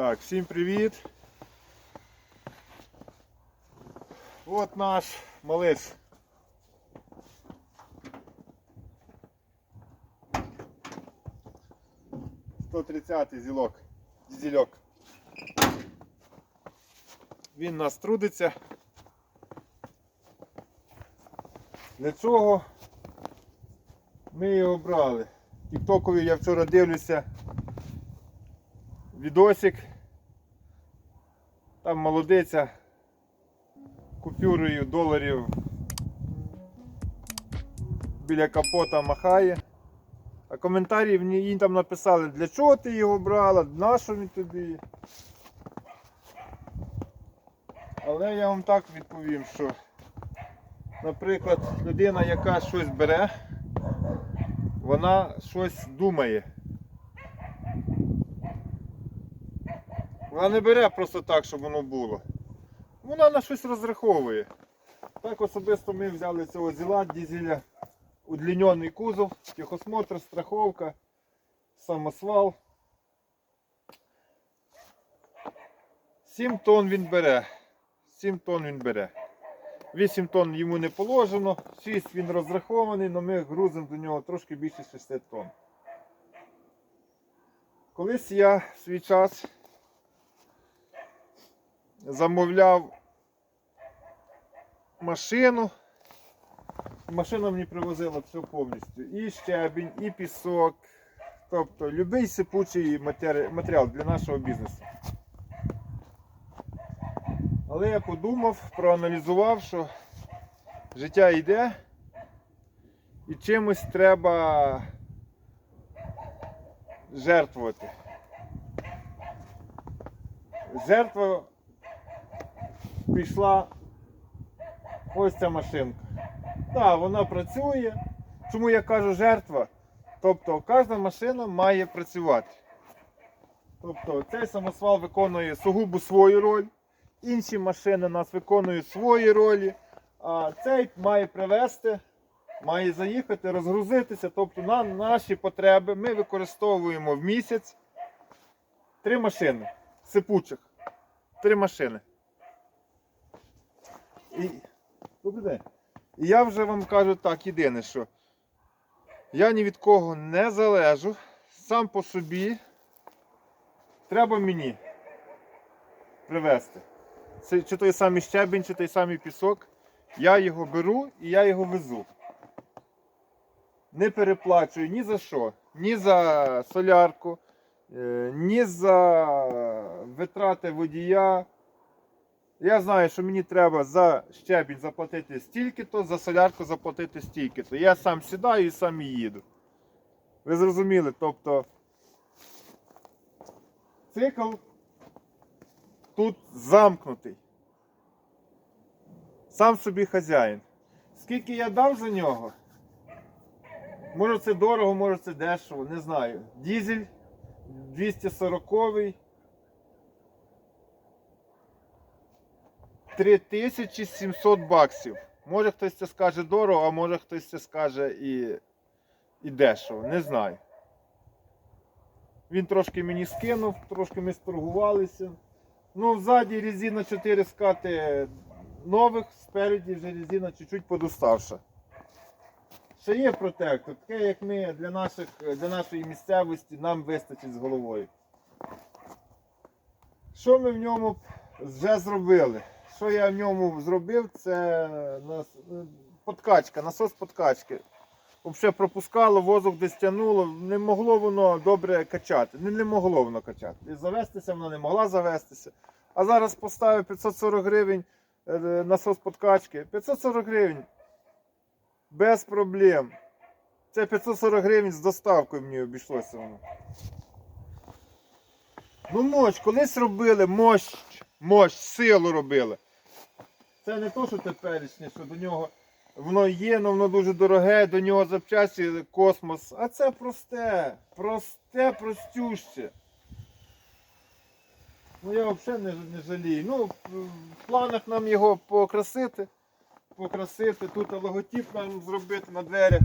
Так, всім привіт. От наш малиш. Сто тридцятий зілок. Зільок. Він нас трудиться. Для чого ми його брали? Тіктокові я вчора дивлюся відосик. Там молодиця купюрою доларів біля капота махає. А коментарі в ній там написали, для чого ти його брала, на що він тобі. Але я вам так відповім, що, наприклад, людина, яка щось бере, вона щось думає. Вона не бере просто так, щоб воно було. Вона на щось розраховує. Так особисто ми взяли цього зіла, дізеля, удлінений кузов, техосмотр, страховка, самосвал. 7 тонн він бере. 7 тонн він бере. 8 тонн йому не положено, 6 він розрахований, але ми грузимо до нього трошки більше 60 тонн. Колись я в свій час замовляв машину. Машина мені привозила все повністю. І щебінь, і пісок. Тобто будь-який сипучий матеріал для нашого бізнесу. Але я подумав, проаналізував, що життя йде і чимось треба жертвувати. Жертва пішла ось ця машинка. Так, вона працює. Чому я кажу жертва? Тобто кожна машина має працювати. Тобто цей самосвал виконує сугубо свою роль, інші машини нас виконують свої ролі, а цей має привезти, має заїхати, розгрузитися. Тобто на наші потреби ми використовуємо в місяць три машини сипучих. Три машини. І... Добрий день. І я вже вам кажу так, єдине, що я ні від кого не залежу, сам по собі треба мені привезти. Це чи той самий щебінь, чи той самий пісок. Я його беру і я його везу. Не переплачую ні за що, ні за солярку, е, ні за витрати водія. Я знаю, що мені треба за щебінь заплатити стільки-то, за солярку заплатити стільки-то. Я сам сідаю і сам їду. Ви зрозуміли? Тобто цикл тут замкнутий. Сам собі хазяїн. Скільки я дав за нього? Може це дорого, може це дешево, не знаю. Дізель 240 3700 баксів. Може хтось це скаже дорого, а може хтось це скаже і, і дешево. Не знаю. Він трошки мені скинув, трошки ми сторгувалися. Ну, ззаді резина 4 скати нових, спереді вже резина чуть-чуть подуставша. Ще є протектор, таке як ми для, наших, для нашої місцевості нам вистачить з головою. Що ми в ньому вже зробили? Що я в ньому зробив, це подкачка, насос подкачки. Взагалі пропускало, воздух десь тягнуло, не могло воно добре качати. Не, не могло воно качати. І завестися воно не могла завестися. А зараз поставив 540 гривень е, насос подкачки. 540 гривень. Без проблем. Це 540 гривень з доставкою мені обійшлося воно. Ну мощ, колись робили мощ, мощ, силу робили. Це не то, що теперішнє, що до нього воно є, але воно дуже дороге, до нього запчасті космос. А це просте, просте, простюще. Ну я взагалі не, не жалію. Ну, в планах нам його покрасити. Покрасити. Тут логотип нам зробити на дверях.